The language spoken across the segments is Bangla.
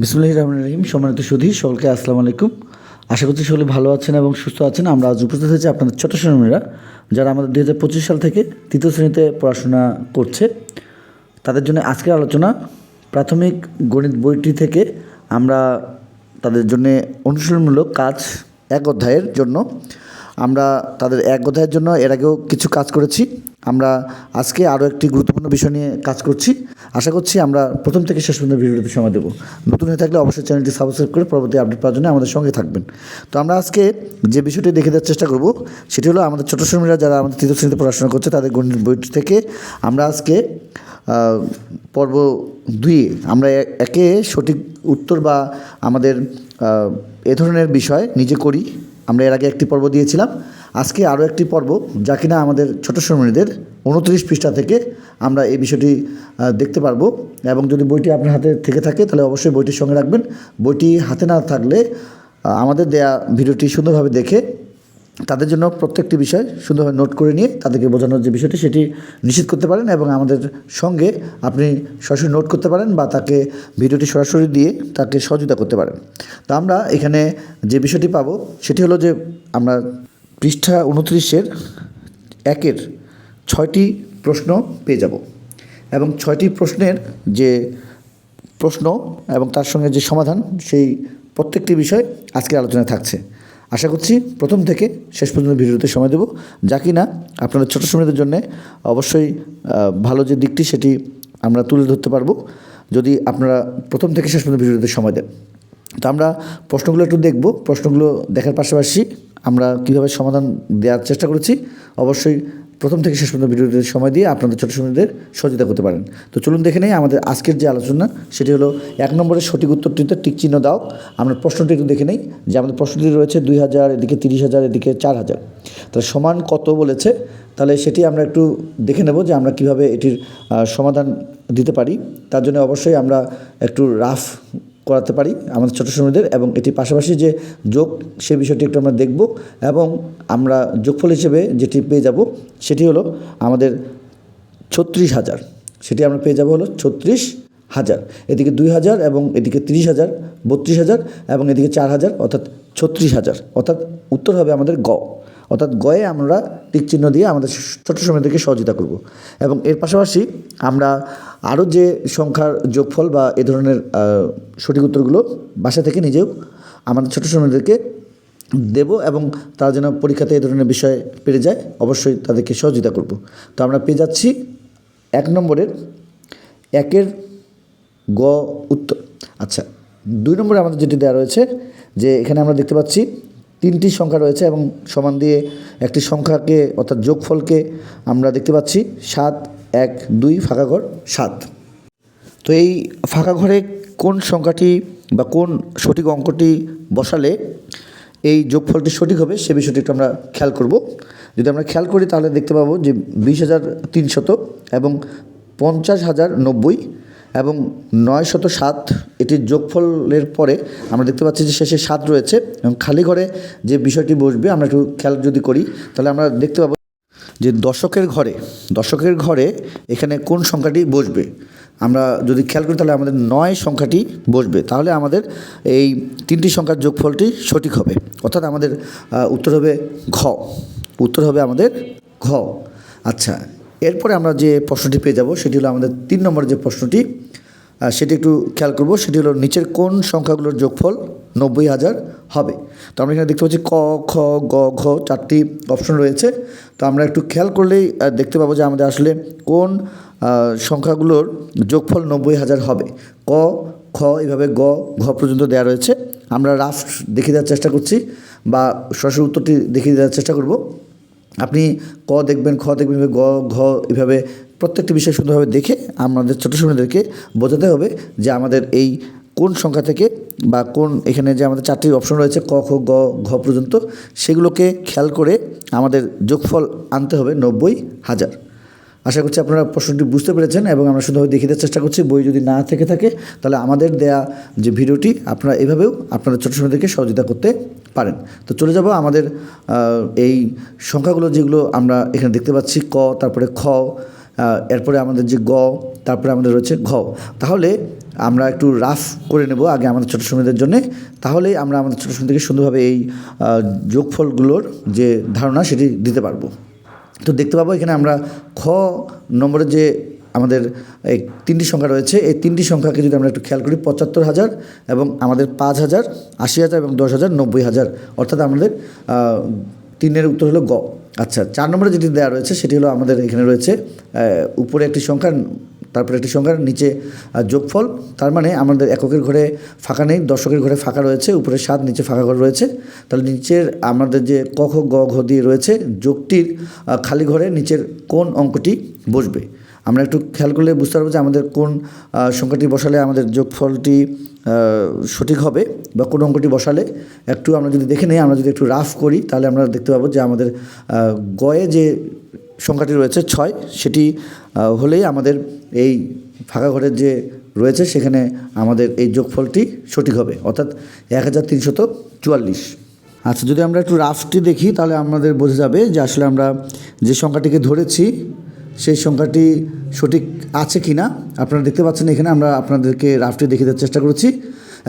বিসমুল্লাহ রহমান রহিম, সম্মানিত সুধী, সকলকে আসসালামু আলাইকুম। আশা করছি সকলে ভালো আছেন এবং সুস্থ আছেন। আমরা আজ উপস্থিত হয়েছি আপনাদের ছোট শ্রেণীরা যারা আমাদের দু হাজার পঁচিশ সাল থেকে তৃতীয় শ্রেণীতে পড়াশোনা করছে। তাদের জন্য আজকের আলোচনা, প্রাথমিক গণিত বইটি থেকে আমরা তাদের জন্য অনুশীলনমূলক কাজ এক অধ্যায়ের জন্য। আমরা তাদের এক অধ্যায়ের জন্য এর আগেও কিছু কাজ করেছি। আমরা আজকে আরও একটি গুরুত্বপূর্ণ বিষয় নিয়ে কাজ করছি। আশা করছি আমরা প্রথম থেকে শেষ পর্যন্ত ভিডিওতে সময় দেবো। নতুন হয়ে থাকলে অবশ্যই চ্যানেলটি সাবস্ক্রাইব করে পরবর্তী আপডেট পাওয়ার জন্য আমাদের সঙ্গে থাকবেন। তো আমরা আজকে যে বিষয়টি দেখে দেওয়ার চেষ্টা করব, সেটি হলো আমাদের ছোটো শ্রেণীরা যারা আমাদের তৃতীয় শ্রেণীতে পড়াশোনা করছে, তাদের গণিত বইটি থেকে আমরা আজকে পর্ব দুই আমরা একে সঠিক উত্তর বা আমাদের এ ধরনের বিষয় নিজে করি। আমরা এর আগে একটি পর্ব দিয়েছিলাম। আজকে আরও একটি পর্ব যা কিনা আমাদের ছোট শ্রমণীদের উনত্রিশ পৃষ্ঠা থেকে আমরা এই বিষয়টি দেখতে পারব। এবং যদি বইটি আপনার হাতে থেকে থাকে, তাহলে অবশ্যই বইটির সঙ্গে রাখবেন। বইটি হাতে না থাকলে আমাদের দেয়া ভিডিওটি সুন্দরভাবে দেখে, তাদের জন্য প্রত্যেকটি বিষয় সুন্দরভাবে নোট করে নিয়ে তাদেরকে বোঝানোর যে বিষয়টি, সেটি নিশ্চিত করতে পারেন এবং আমাদের সঙ্গে আপনি সরাসরি নোট করতে পারেন বা তাকে ভিডিওটি সরাসরি দিয়ে তাকে সহযোগিতা করতে পারেন। তো আমরা এখানে যে বিষয়টি পাবো, সেটি হলো যে আমরা পৃষ্ঠা উনত্রিশের একের ছয়টি প্রশ্ন পেয়ে যাব। এবং ছয়টি প্রশ্নের যে প্রশ্ন এবং তার সঙ্গে যে সমাধান, সেই প্রত্যেকটি বিষয় আজকের আলোচনায় থাকছে। আশা করছি প্রথম থেকে শেষ পর্যন্ত ভিডিওতে সময় দেব। যা কি না আপনাদের ছোটো শ্রমিকদের জন্য অবশ্যই ভালো যে দিকটি সেটি আমরা তুলে ধরতে পারব। যদি আপনারা প্রথম থেকে শেষ পর্যন্ত ভিডিওতে সময় দেন। তো আমরা প্রশ্নগুলো একটু দেখব। প্রশ্নগুলো দেখার পাশাপাশি আমরা কীভাবে সমাধান দেওয়ার চেষ্টা করেছি। অবশ্যই প্রথম থেকে শেষ পর্যন্ত ভিডিওতে সময় দিয়ে আপনাদের ছোটো শ্রমিকদের সহযোগিতা করতে পারেন। তো চলুন দেখে নেই আমাদের আজকের যে আলোচনা, সেটি হলো এক নম্বরের সঠিক উত্তরটিতে টিক চিহ্ন দাও। আমরা প্রশ্নটি একটু দেখে নেই, যে আমাদের প্রশ্নটি রয়েছে দুই হাজার, এদিকে তিরিশ হাজার, এদিকে চার হাজার। তাহলে সমান কত বলেছে? তাহলে সেটি আমরা একটু দেখে নেব যে আমরা কীভাবে এটির সমাধান দিতে পারি। তার জন্য অবশ্যই আমরা একটু রাফ করাতে পারি আমাদের ছোটো শ্রমিকদের এবং এটির পাশাপাশি যে যোগ, সে বিষয়টি একটু আমরা দেখব এবং আমরা যোগফল হিসেবে যেটি পেয়ে যাব সেটি হলো আমাদের ছত্রিশ হাজার। সেটি আমরা পেয়ে যাব হলো ছত্রিশ হাজার। এদিকে দুই হাজার এবং এদিকে তিরিশ হাজার, বত্রিশ হাজার এবং এদিকে চার হাজার, অর্থাৎ ছত্রিশ হাজার। অর্থাৎ উত্তর হবে আমাদের গ। অর্থাৎ গয়ে আমরা টিক চিহ্ন দিয়ে আমাদের ছোট সময়দেরকে সহযোগিতা করব। এবং এর পাশাপাশি আমরা আরও যে সংখ্যার যোগফল বা এ ধরনের সঠিক উত্তরগুলো বাসা থেকে নিজেও আমাদের ছোট সময়দেরকে দেব এবং তারা যেন পরীক্ষাতে এই ধরনের বিষয় পেরে যায়, অবশ্যই তাদেরকে সহযোগিতা করব। তো আমরা পেয়ে যাচ্ছি এক নম্বরের, একের গ উত্তর। আচ্ছা দুই নম্বরে আমাদের যেটি দেওয়া রয়েছে যে এখানে আমরা দেখতে পাচ্ছি তিনটি সংখ্যা রয়েছে এবং সমান দিয়ে একটি সংখ্যাকে অর্থাৎ যোগফলকে আমরা দেখতে পাচ্ছি সাত, এক, দুই, ফাঁকা ঘর, সাত। তো এই ফাঁকা ঘরে কোন সংখ্যাটি বা কোন সঠিক অঙ্কটি বসালে এই যোগফলটি সঠিক হবে সে বিষয়টি একটু আমরা খেয়াল করব। যদি আমরা খেয়াল করি তাহলে দেখতে পাবো যে বিশ হাজার তিনশত এবং পঞ্চাশ হাজার নব্বই এবং নয় শত সাত এটির যোগফলের পরে আমরা দেখতে পাচ্ছি যে শেষে সাত রয়েছে এবং খালি ঘরে যে বিষয়টি বসবে, আমরা একটু খেয়াল যদি করি, তাহলে আমরা দেখতে পাবো যে দশকের ঘরে দশকের ঘরে এখানে কোন সংখ্যাটি বসবে? আমরা যদি খেয়াল করি, তাহলে আমাদের নয় সংখ্যাটি বসবে। তাহলে আমাদের এই তিনটি সংখ্যার যোগফলটি সঠিক হবে। অর্থাৎ আমাদের উত্তর হবে ঘ। উত্তর হবে আমাদের ঘ। আচ্ছা এরপরে আমরা যে প্রশ্নটি পেয়ে যাব, সেটি হলো আমাদের তিন নম্বর যে প্রশ্নটি সেটি একটু খেয়াল করব, সেটি হলো নিচের কোন সংখ্যাগুলোর যোগফল নব্বই হাজার হবে? তো আমরা এখানে দেখতে পাচ্ছি ক, খ, গ, ঘ চারটি অপশন রয়েছে। তো আমরা একটু খেয়াল করলেই দেখতে পাবো যে আমাদের আসলে কোন সংখ্যাগুলোর যোগফল নব্বই হাজার হবে। ক, খ এভাবে গ, ঘ পর্যন্ত দেওয়া রয়েছে। আমরা রাফ দেখিয়ে দেওয়ার চেষ্টা করছি, বা সরাসরি উত্তরটি দেখিয়ে দেওয়ার চেষ্টা করব। আপনি ক দেখবেন, খ দেখবেন, গ, ঘ এভাবে প্রত্যেকটি বিষয় সুন্দরভাবে দেখে আমাদের ছোটো সময়দেরকে বোঝাতে হবে যে আমাদের এই কোন সংখ্যা থেকে বা কোন এখানে যে আমাদের চারটি অপশন রয়েছে, ক, খ, গ, ঘ পর্যন্ত, সেগুলোকে খেয়াল করে আমাদের যোগফল আনতে হবে নব্বই হাজার। আশা করছি আপনারা প্রশ্নটি বুঝতে পেরেছেন এবং আমরা শুধুভাবে দেখিয়ে দেওয়ার চেষ্টা করছি, বই যদি না থেকে থাকে, তাহলে আমাদের দেয়া যে ভিডিওটি, আপনারা এভাবেও আপনাদের ছোটো সময়দেরকে সহযোগিতা করতে পারেন। তো চলে যাব আমাদের এই সংখ্যাগুলো যেগুলো আমরা এখানে দেখতে পাচ্ছি, ক, তারপরে খ এরপরে আমাদের যে গ, তারপরে আমাদের রয়েছে ঘ। তাহলে আমরা একটু রাফ করে নেব আগে আমাদের ছোটো শ্রমিকদের জন্যে। তাহলেই আমরা আমাদের ছোটো শ্রমিকদেরকে সুন্দরভাবে এই যোগফলগুলোর যে ধারণা, সেটি দিতে পারব। তো দেখতে পাবো এখানে আমরা খ নম্বরের যে আমাদের এই তিনটি সংখ্যা রয়েছে, এই তিনটি সংখ্যাকে যদি আমরা একটু খেয়াল করি, পঁচাত্তর হাজার এবং আমাদের পাঁচ হাজার, আশি হাজার এবং দশ হাজার, নব্বই হাজার। অর্থাৎ আমাদের তিনের উত্তর হলো গ। আচ্ছা চার নম্বরে যেটি দেওয়া রয়েছে, সেটি হলো আমাদের এখানে রয়েছে উপরে একটি সংখ্যা তারপরে একটি সংখ্যার নিচে যোগফল। তার মানে আমাদের এককের ঘরে ফাঁকা নেই, দশকের ঘরে ফাঁকা রয়েছে উপরে সাত, নিচে ফাঁকা ঘর রয়েছে। তাহলে নিচের আমাদের যে ক খ, গ, ঘ দিয়ে রয়েছে, যোগটির খালি ঘরে নিচের কোন অঙ্কটি বসবে? আমরা একটু খেয়াল করলে বুঝতে পারব যে আমাদের কোন সংখ্যাটি বসালে আমাদের যোগফলটি সঠিক হবে বা কোন অঙ্কটি বসালে। একটু আমরা যদি দেখে নিই, আমরা যদি একটু রাফ করি, তাহলে আমরা দেখতে পাবো যে আমাদের গয়ে যে সংখ্যাটি রয়েছে ছয়। সেটি হলেই আমাদের এই ফাঁকা ঘরের যে রয়েছে, সেখানে আমাদের এই যোগফলটি সঠিক হবে। অর্থাৎ এক হাজার তিনশত চুয়াল্লিশ। আচ্ছা যদি আমরা একটু রাফটি দেখি, তাহলে আমাদের বোঝা যাবে যে আসলে আমরা যে সংখ্যাটিকে ধরেছি, সেই সংখ্যাটি সঠিক আছে কি না। আপনারা দেখতে পাচ্ছেন এখানে আমরা আপনাদেরকে রাফটি দেখিয়ে দেওয়ার চেষ্টা করেছি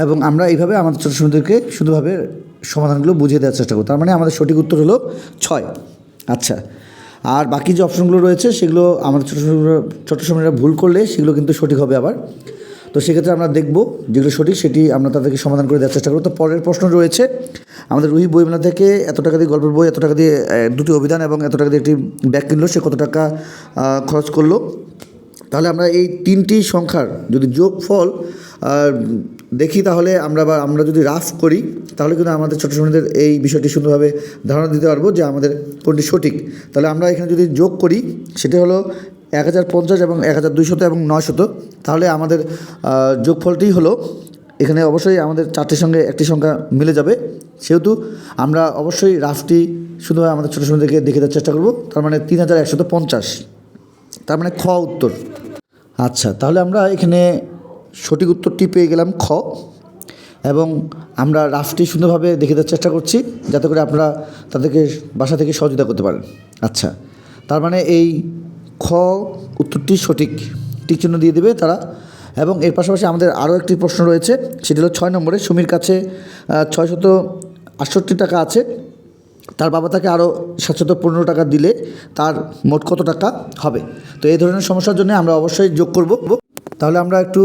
এবং আমরা এইভাবে আমাদের ছোটো সময়দেরকে শুধুভাবে সমাধানগুলো বুঝিয়ে দেওয়ার চেষ্টা করি তার মানে আমাদের সঠিক উত্তর হলো ছয়। আচ্ছা আর বাকি যে অপশনগুলো রয়েছে, সেগুলো আমাদের ছোটো ছোটো সময়রা ভুল করলে সেগুলো কিন্তু সঠিক হবে আবার। তো সেক্ষেত্রে আমরা দেখব যেগুলো সঠিক, সেটি আমরা তাদেরকে সমাধান করে দেওয়ার চেষ্টা করব। তো পরের প্রশ্ন রয়েছে, আমাদের রুহি বইমেলা থেকে এত টাকা দিয়ে গল্পের বই, এত টাকা দিয়ে দুটি অভিধান এবং এত টাকা দিয়ে একটি ব্যাগ কিনলো, সে কত টাকা খরচ করল? তাহলে আমরা এই তিনটি সংখ্যার যদি যোগফল দেখি তাহলে আমরা বা আমরা যদি রাফ করি, তাহলে কিন্তু আমাদের ছোটো সময়দের এই বিষয়টি সুন্দরভাবে ধারণা দিতে পারব যে আমাদের কোনটি সঠিক। তাহলে আমরা এখানে যদি যোগ করি, সেটি হলো এক হাজার পঞ্চাশ এবং এক হাজার দুইশত এবং নয়শত। তাহলে আমাদের যোগফলটি হলো, এখানে অবশ্যই আমাদের চারটির সঙ্গে একটি সংখ্যা মিলে যাবে। সেহেতু আমরা অবশ্যই রাফটি শুধুভাবে আমাদের ছোটো সময়দেরকে দেখে দেওয়ার চেষ্টা করব। তার মানে তিন হাজার একশত পঞ্চাশ। তার মানে খ উত্তর। আচ্ছা তাহলে আমরা এখানে সঠিক উত্তরটি পেয়ে গেলাম খ এবং আমরা রাফটি সুন্দরভাবে দেখে দেওয়ার চেষ্টা করছি যাতে করে আপনারা তাদেরকে বাসা থেকে সহযোগিতা করতে পারেন। আচ্ছা তার মানে এই খ উত্তরটি সঠিক টিক চিহ্ন দিয়ে দেবে তারা এবং এর পাশাপাশি আমাদের আরও একটি প্রশ্ন রয়েছে, সেটি হলো ছয় নম্বরে সুমির কাছে ছয়শত আটষট্টি টাকা আছে। তার বাবা তাকে আরও সাতশত পনেরো টাকা দিলে তার মোট কত টাকা হবে? তো এই ধরনের সমস্যার জন্য আমরা অবশ্যই যোগ করব। তাহলে আমরা একটু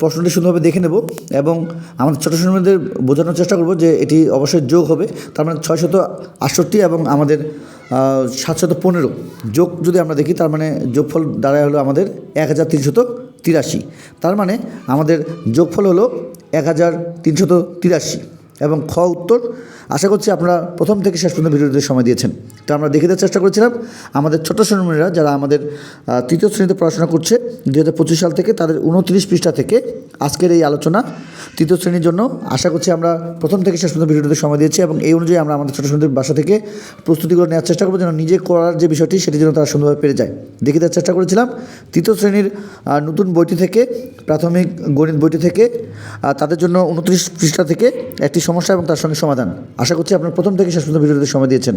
প্রশ্নটি সুন্দরভাবে দেখে নেব এবং আমাদের ছোটো ছোটোদের বোঝানোর চেষ্টা করব যে এটি অবশ্যই যোগ হবে। তার মানে ছয়শত আটষট্টি এবং আমাদের সাতশত পনেরো। যোগ যদি আমরা দেখি, তার মানে যোগফল দাঁড়ায় হলো আমাদের এক হাজার তিনশত তিরাশি। তার মানে আমাদের যোগফল হলো এক হাজার তিনশত তিরাশি এবং খ উত্তর আশা করছি আপনারা প্রথম থেকে শেষ পর্যন্ত ভিডিওতে সময় দিয়েছেন। তো আমরা দেখে দেওয়ার চেষ্টা করেছিলাম। আমাদের ছোট শ্রেণীরা যারা আমাদের তৃতীয় শ্রেণীতে পড়াশোনা করছে দু হাজার পঁচিশ সাল থেকে তাদের উনত্রিশ পৃষ্ঠা থেকে আজকের এই আলোচনা তৃতীয় শ্রেণির জন্য। আশা করছি আমরা প্রথম থেকে শেষ পর্যন্ত ভিডিওতে সময় দিয়েছি এবং এই অনুযায়ী আমরা আমাদের ছোটো শ্রেণীদের বাসা থেকে প্রস্তুতিগুলো নেওয়ার চেষ্টা করব যেন নিজে করার যে বিষয়টি সেটি যেন তারা সুন্দরভাবে পেরে যায়। দেখে দেওয়ার চেষ্টা করেছিলাম। তৃতীয় শ্রেণির নতুন বইটি থেকে, প্রাথমিক গণিত বইটি থেকে তাদের জন্য উনত্রিশ পৃষ্ঠা থেকে একটি সমস্যা এবং তার সঙ্গে সমাধান। আশা করছি আপনার প্রথম থেকে শেষ পর্যন্ত ভিডিওটি সময় দিয়েছেন।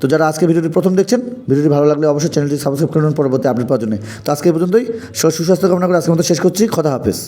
তো যারা আজকে ভিডিওটি প্রথম দেখছেন, ভিডিওটি ভালো লাগলে অবশ্যই চ্যানেলটি সাবস্ক্রাইব করুন পরবর্তী আপডেট পাওয়ার জন্য। তো আজকে পর্যন্তই। সুস্বাস্থ্য কামনা করে আজকে মতো শেষ করছি। কথা হাফেজ।